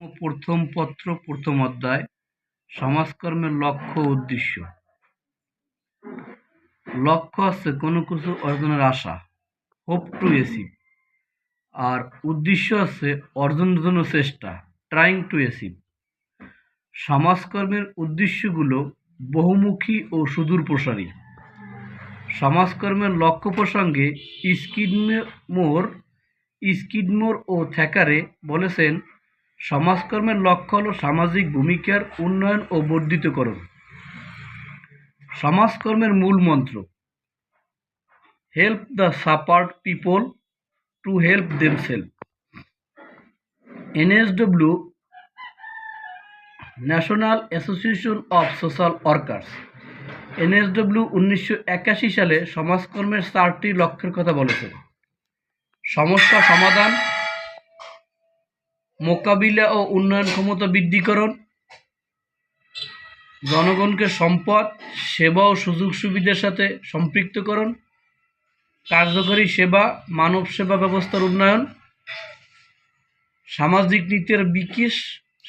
প্রথম পত্র প্রথম অধ্যায়, সমাজকর্মের লক্ষ্য উদ্দেশ্য। লক্ষ্য হচ্ছে কোনো কিছু অর্জনের আশা হোপ টু এসিভ আর উদ্দেশ্য হচ্ছে অর্জনের জন্য চেষ্টা ট্রাইং টু এসিভ সমাজকর্মের উদ্দেশ্যগুলো বহুমুখী ও সুদূর প্রসারী। সমাজকর্মের লক্ষ্য প্রসঙ্গে স্কিডমোর স্কিডমোর ও থ্যাকারে বলেছেন সমাজকর্মের লক্ষ্য হল সামাজিক ভূমিকার উন্নয়ন ও বর্ধিতকরণ। সমাজকর্মের মূল মন্ত্র help the support people to help themselves NSW National Association of Social Workers NSW উনিশশো একাশি সালে সমাজকর্মের চারটি লক্ষ্যের কথা বলেছেন সমস্যা সমাধান মোকাবিলা ও উন্নয়ন ক্ষমতা বৃদ্ধিকরণ, জনগণকে সম্পদ, সেবা ও সুযোগ সুবিধার সাথে সম্পৃক্তকরণ, কার্যকরী সেবা, মানব সেবা ব্যবস্থার উন্নয়ন, সামাজিক নীতির বিকাশ,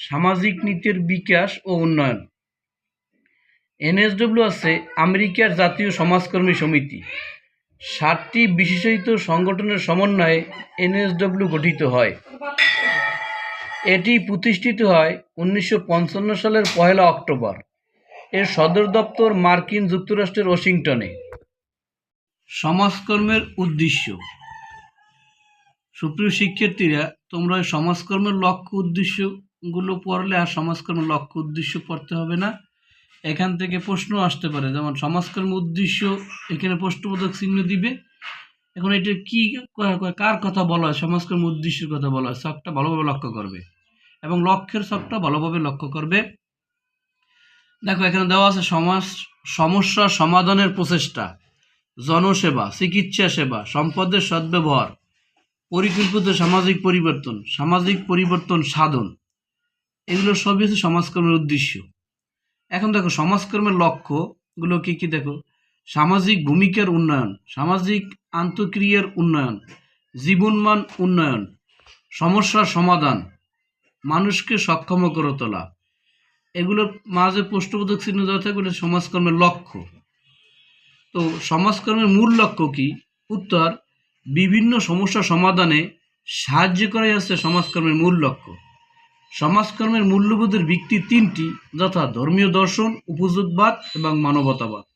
সামাজিক নীতির বিকাশ ও উন্নয়ন। এনএসডব্লিউ আছে আমেরিকার জাতীয় সমাজকর্মী সমিতি। সাতটি বিশেষায়িত সংগঠনের সমন্বয়ে এনএসডব্লিউ গঠিত হয়। এটি প্রতিষ্ঠিত হয় উনিশশো পঞ্চান্ন সালের পহেলা অক্টোবর এর সদর দপ্তর মার্কিন যুক্তরাষ্ট্রের ওয়াশিংটনে। সমাজকর্মের উদ্দেশ্য। সুপ্রিয় শিক্ষার্থীরা, তোমরা ওই সমাজকর্মের লক্ষ্য উদ্দেশ্যগুলো পড়লে আর সমাজকর্মের লক্ষ্য উদ্দেশ্য পড়তে হবে না। এখান থেকে প্রশ্ন আসতে পারে, যেমন সমাজকর্ম উদ্দেশ্য, এখানে প্রশ্নবোধক চিহ্ন দিবে। এখন এটা কি কার কথা বলা হয়? সমাজকর্ম উদ্দেশ্যের কথা বলা হয়। সবটা ভালোভাবে লক্ষ্য করবে। এবং লক্ষ্যের সবটা ভালোভাবে লক্ষ্য করবে। দেখো, এখানে দেওয়া আছে সমাজ, সমস্যা সমাধানের প্রচেষ্টা। জনসেবা, চিকিৎসা সেবা, সম্পদের সদ্ব্যবহার, পরিকল্পিত সামাজিক পরিবর্তন সামাজিক পরিবর্তন সাধন। এগুলো সবই হচ্ছে সমাজকর্মের উদ্দেশ্য। এখন দেখো, সমাজকর্মের লক্ষ্যগুলো কি কি দেখো? সামাজিক ভূমিকার উন্নয়ন, সামাজিক আন্তঃক্রিয়ার উন্নয়ন, জীবনমান উন্নয়ন, সমস্যার সমাধান, মানুষকে সক্ষম করে তোলা। এগুলোর মাঝে প্রশ্নবোধক চিহ্ন দেওয়া থাকবে সমাজকর্মের লক্ষ্য। তো সমাজকর্মের মূল লক্ষ্য কি? উত্তর, বিভিন্ন সমস্যা সমাধানে সাহায্য করাই হচ্ছে সমাজকর্মের মূল লক্ষ্য। সমাজকর্মের মূল্যবোধের ভিত্তি তিনটি, যথা ধর্মীয় দর্শন, উপযোগবাদ এবং মানবতাবাদ।